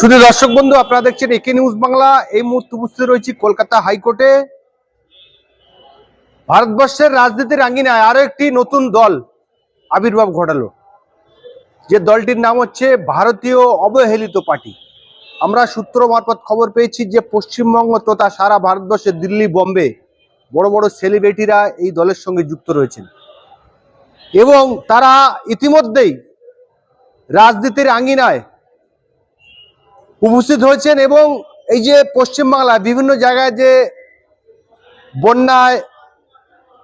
শুধু দর্শক বন্ধু, আপনারা দেখছেন একে নিউজ বাংলা। এই মুহূর্তে উপস্থিত রয়েছি কলকাতা হাইকোর্টে। ভারতবর্ষের রাজনীতির আঙ্গিনায় আরও একটি নতুন দল আবির্ভাব ঘটালো। যে দলটির নাম হচ্ছে ভারতীয় অবহেলিত পার্টি। আমরা সূত্র মারফত খবর পেয়েছি যে পশ্চিমবঙ্গ তথা সারা ভারতবর্ষে দিল্লি, বোম্বে বড় বড় সেলিব্রিটিরা এই দলের সঙ্গে যুক্ত রয়েছেন। এবং তারা ইতিমধ্যেই রাজনীতির আঙ্গিনায় উপস্থিত হয়েছেন এবং এই যে পশ্চিমবাংলায় বিভিন্ন জায়গায় যে বন্যায়,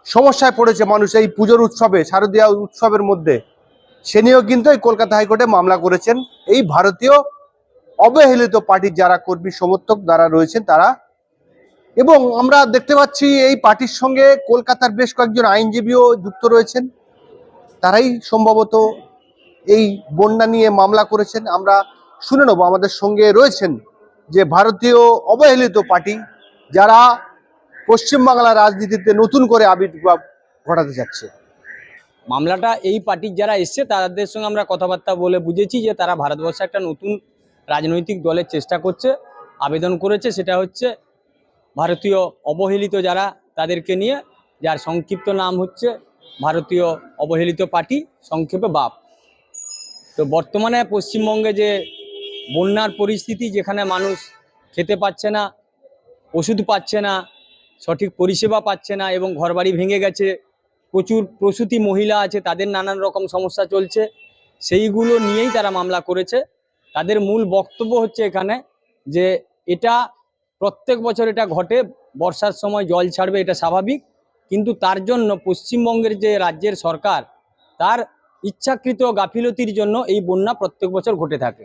সমস্যায় পড়েছে মানুষ এই পুজোর উৎসবে, শারদীয়া উৎসবের মধ্যে, সে নিয়েও কিন্তু এই কলকাতা হাইকোর্টে মামলা করেছেন। এই ভারতীয় অবহেলিত পার্টির যারা কর্মী, সমর্থক যারা রয়েছেন তারা। এবং আমরা দেখতে পাচ্ছি এই পার্টির সঙ্গে কলকাতার বেশ কয়েকজন আইনজীবীও যুক্ত রয়েছেন। তারাই সম্ভবত এই বন্যা নিয়ে মামলা করেছেন। আমরা শুনে নেব। আমাদের সঙ্গে রয়েছেন যে ভারতীয় অবহেলিত পার্টি, যারা পশ্চিমবাংলার রাজনীতিতে নতুন করে আবির্ভাব ঘটাতে যাচ্ছে মামলাটা এই পার্টির যারা এসছে, তাদের সঙ্গে আমরা কথাবার্তা বলে বুঝেছি যে তারা ভারতবর্ষে একটা নতুন রাজনৈতিক দলের চেষ্টা করছে, আবেদন করেছে। সেটা হচ্ছে ভারতীয় অবহেলিত যারা, তাদেরকে নিয়ে, যার সংক্ষিপ্ত নাম হচ্ছে ভারতীয় অবহেলিত পার্টি, সংক্ষেপে বাপ। তো বর্তমানে পশ্চিমবঙ্গে যে বন্যার পরিস্থিতি যেখানে মানুষ খেতে পাচ্ছে না, ওষুধ পাচ্ছে না, সঠিক পরিষেবা পাচ্ছে না এবং ঘরবাড়ি ভেঙে গেছে, প্রচুর প্রসূতি মহিলা আছে, তাদের নানান রকম সমস্যা চলছে, সেইগুলো নিয়েই তারা মামলা করেছে। তাদের মূল বক্তব্য হচ্ছে এখানে যে এটা প্রত্যেক বছর এটা ঘটে, বর্ষার সময় জল ছাড়বে এটা স্বাভাবিক, কিন্তু তার জন্য পশ্চিমবঙ্গের যে রাজ্যের সরকার, তার ইচ্ছাকৃত গাফিলতির জন্য এই বন্যা প্রত্যেক বছর ঘটে থাকে।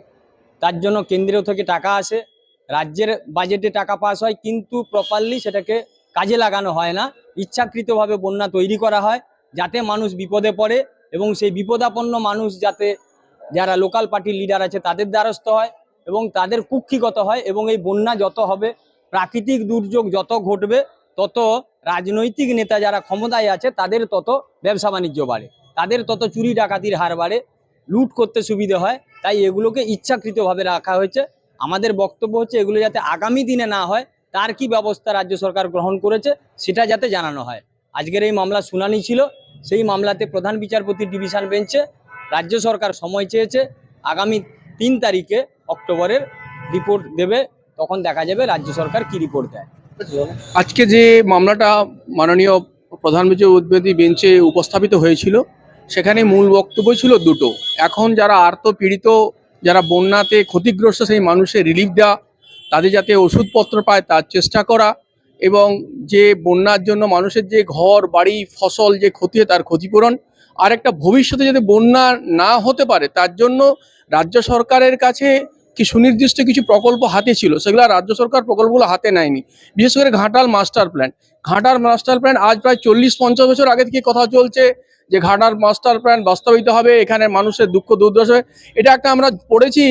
তার জন্য কেন্দ্রীয় থেকে টাকা আসে। রাজ্যের বাজেটে টাকা পাস হয়, কিন্তু প্রপারলি সেটাকে কাজে লাগানো হয় না। ইচ্ছাকৃতভাবে বন্যা তৈরি করা হয়, যাতে মানুষ বিপদে পড়ে এবং সেই বিপদাপন্ন মানুষ যাতে যারা লোকাল পার্টির লিডার আছে তাদের দ্বারস্থ হয় এবং তাদের কুক্ষিগত হয় এবং এই বন্যা যত হবে, প্রাকৃতিক দুর্যোগ যত ঘটবে, তত রাজনৈতিক নেতা যারা ক্ষমতায় আছে তাদের তত ব্যবসা বাণিজ্য বাড়ে। তাদের তত চুরি ডাকাতির হার বাড়ে। লুট করতে সুবিধে হয়, তাই এগুলোকে ইচ্ছাকৃতভাবে রাখা হয়েছে। আমাদের বক্তব্য হচ্ছে এগুলো যাতে আগামী দিনে না হয়, তার কি ব্যবস্থা রাজ্য সরকার গ্রহণ করেছে সেটা যাতে জানানো হয়। আজকের এই মামলা শুনানি ছিল, সেই মামলাতে প্রধান বিচারপতি ডিভিশন বেঞ্চে রাজ্য সরকার সময় চেয়েছে, আগামী তিন তারিখে অক্টোবরের রিপোর্ট দেবে, তখন দেখা যাবে রাজ্য সরকার কি রিপোর্ট দেয়। আজকে যে মামলাটা মাননীয় প্রধান বিচারপতি বেঞ্চে উপস্থাপিত হয়েছিল সেখানে মূল বক্তব্য ছিল দুটো। এখন যারা আর্ত পীড়িত যারা বন্যাতে ক্ষতিগ্রস্ত সেই মানুষের রিলিফ দেওয়া, তাদের যাতে ওষুধপত্র পায় তার চেষ্টা করা এবং যে বন্যার জন্য মানুষের যে ঘর, বাড়ি, ফসল যে ক্ষতি তার ক্ষতিপূরণ। আর একটা ভবিষ্যতে যাতে বন্যা না হতে পারে, তার জন্য রাজ্য সরকারের কাছে কি সুনির্দিষ্ট কিছু প্রকল্প হাতে ছিল, সেগুলো রাজ্য সরকার প্রকল্পগুলো হাতে নেয়নি। বিশেষ করে ঘাটাল মাস্টার প্ল্যান। ঘাটার মাস্টার প্ল্যান আজ প্রায় চল্লিশ পঞ্চাশ বছর আগে থেকে কথা চলছে। যে ঘাটার মাস্টার প্ল্যান বাস্তবায়িত হবে এখানে মানুষের দুঃখ দুর্দশা। এটা একটা আমরা পড়েছি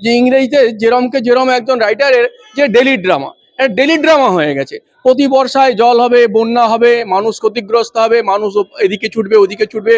যে ইংরেজিতে জেরমকে জেরম একজন রাইটারের যে ডেলি ড্রামা এটা ডেলি ড্রামা হয়ে গেছে। প্রতি বর্ষায় জল হবে, বন্যা হবে, মানুষ ক্ষতিগ্রস্ত হবে, মানুষ এদিকে ছুটবে, ওদিকে ছুটবে।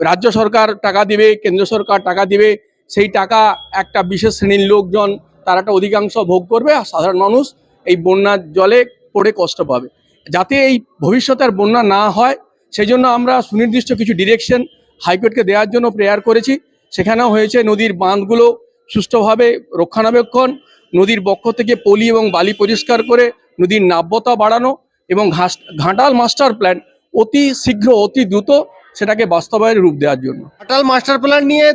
রাজ্য সরকার টাকা দিবে, কেন্দ্র সরকার টাকা দিবে, সেই টাকা একটা বিশেষ শ্রেণির লোকজন, তারা একটা অধিকাংশ ভোগ করবে, আর সাধারণ মানুষ এই বন্যার জলে পড়ে কষ্ট পাবে। যাতে এই ভবিষ্যতে আর বন্যা না হয় সেই জন্য আমরা সুনির্দিষ্ট কিছু ডিরেকশন হাইকোর্টকে দেওয়ার জন্য প্রেয়ার করেছি। সেখানেও হয়েছে নদীর বাঁধগুলো সুষ্ঠুভাবে রক্ষণাবেক্ষণ, নদীর বক্ষ থেকে পলি এবং বালি পরিষ্কার করে নদীর নাব্যতা বাড়ানো এবং ঘাস, ঘাটাল মাস্টার প্ল্যান অতি শীঘ্র, অতি দ্রুত সেটাকে বাস্তবায়নের রূপ দেওয়ার জন্য। ঘাটাল মাস্টার প্ল্যান নিয়ে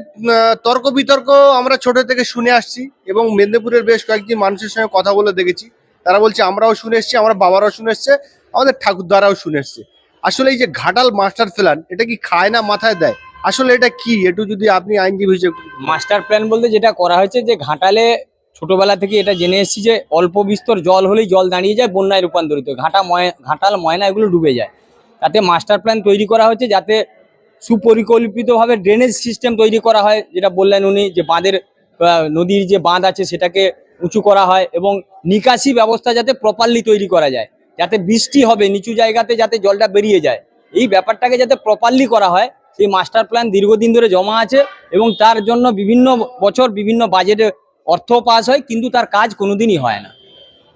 তর্ক বিতর্ক আমরা ছোট থেকে শুনে আসছি এবং মেদিনীপুরের বেশ কয়েকজন মানুষের সঙ্গে কথা বলে দেখেছি। তারা বলছে, আমরাও শুনে এসছি, আমার বাবারাও শুনে এসছে, আমাদের ঠাকুরদারাও শুনে এসছে। আসলে এই যে ঘাটাল মাস্টার প্ল্যান, এটা কি খায় না মাথায় দেয়? আসলে এটা কি? একটু যদি আপনি আইনজীবী হিসেবে মাস্টার প্ল্যান বলতে যেটা করা হয়েছে যে ঘাটালে ছোটবেলা থেকে এটা জেনে এসেছি যে অল্প বিস্তর জল হলেই জল দাঁড়িয়ে যায়, বন্যায় রূপান্তরিত। ঘাটা ময়, ঘাটাল ময়না এগুলো ডুবে যায়। তাতে মাস্টার প্ল্যান তৈরি করা হয়েছে যাতে সুপরিকল্পিতভাবে ড্রেনেজ সিস্টেম তৈরি করা হয়, যেটা বললেন উনি, যে বাঁধের নদীর যে বাঁধ আছে সেটাকে উঁচু করা হয় এবং নিকাশি ব্যবস্থা যাতে প্রপারলি তৈরি করা যায়। যাতে বৃষ্টি হবে, নিচু জায়গাতে যাতে জলটা বেরিয়ে যায়। এই ব্যাপারটাকে যাতে প্রপারলি করা হয়, সেই মাস্টার প্ল্যান দীর্ঘদিন ধরে জমা আছে এবং তার জন্য বিভিন্ন বছর বিভিন্ন বাজেটে অর্থ পাস হয়, কিন্তু তার কাজ কোনোদিনই হয় না।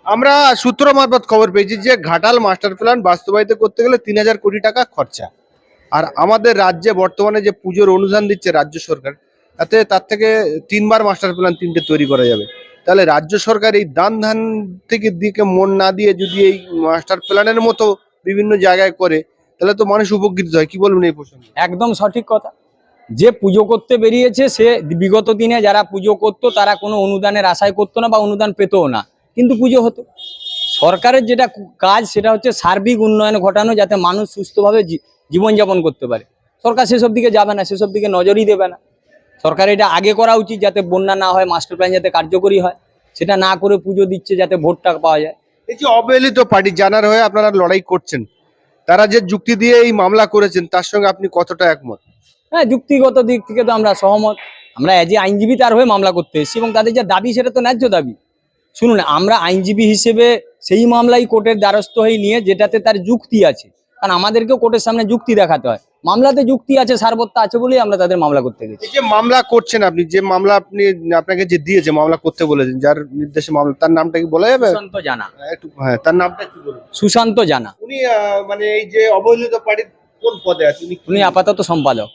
আমরা সূত্র মারফত খবর পেয়েছি যে ঘাটাল মাস্টার প্ল্যান বাস্তবায়িত করতে গেলে তিন হাজার কোটি টাকা খরচা। আর আমাদের রাজ্যে বর্তমানে যে পুজোর অনুদান দিচ্ছে রাজ্য সরকার, তাতে তার থেকে তিনবার মাস্টার প্ল্যান তিনটে তৈরি করা যাবে। তাহলে রাজ্য সরকার এই দান ধান থেকে দিকে মন না দিয়ে যদি এই মাস্টার প্ল্যানের মতো বিভিন্ন জায়গায় করে, তাহলে তো মানুষ উপকৃত হয়। কি বলবেন এই প্রসঙ্গে? একদম সঠিক কথা। যে পুজো করতে বেরিয়েছে, সে বিগত দিনে যারা পুজো করতো, তারা কোনো অনুদানের আশায় করতো না বা অনুদান পেতও না। কিন্তু পুজো হতো। সরকারের যেটা কাজ, সেটা হচ্ছে সার্বিক উন্নয়ন ঘটানো, যাতে মানুষ সুস্থভাবে জীবনযাপন করতে পারে। সরকার সেসব দিকে যাবে না, সেসব দিকে নজরই দেবে না। সরকার এটা আগে করা উচিত যাতে বন্যা না হয় মাস্টার প্ল্যান যাতে কার্যকরী হয়। সেটা না করে পুজো দিচ্ছে যাতে ভোটটা পাওয়া যায়। এই যে অবহেলিত পার্টি জানার হয়ে আপনারা লড়াই করছেন তারা যে যুক্তি দিয়ে এই মামলা করেছেন তার সঙ্গে আপনি কতটা একমত? হ্যাঁ যুক্তিগত দিক থেকে তো আমরা সহমত। আমরা এজ এ আইনজীবী তার হয়ে মামলা করতে এসেছি এবং তাদের যে দাবি সেটা তো ন্যায্য দাবি। শুনুন আমরা আইনজীবী হিসেবে সেই মামলাই কোর্টের দ্বারস্থ হয়ে নিয়ে যেটাতে তার যুক্তি আছে। কারণ আমাদেরকেও কোর্টের সামনে যুক্তি দেখাতে হয়। মামলাতে যুক্তি আছে সারবত্তা আছে বলেই আমরা তাদের মামলা করতে গেছি। যে মামলা করছেন আপনি যে মামলা আপনি আপনাকে যে দিয়েছে মামলা করতে বলেছেন যার নির্দেশে মামলা তার নামটা কি বলা যাবে? সুশান্ত জানা। একটু হ্যাঁ তার নামটা কি বলুন? সুশান্ত জানা। উনি আহ, মানে এই যে অবহেলিত পার্টির কোন পদে আছে? উনি আপাতত সম্পাদক।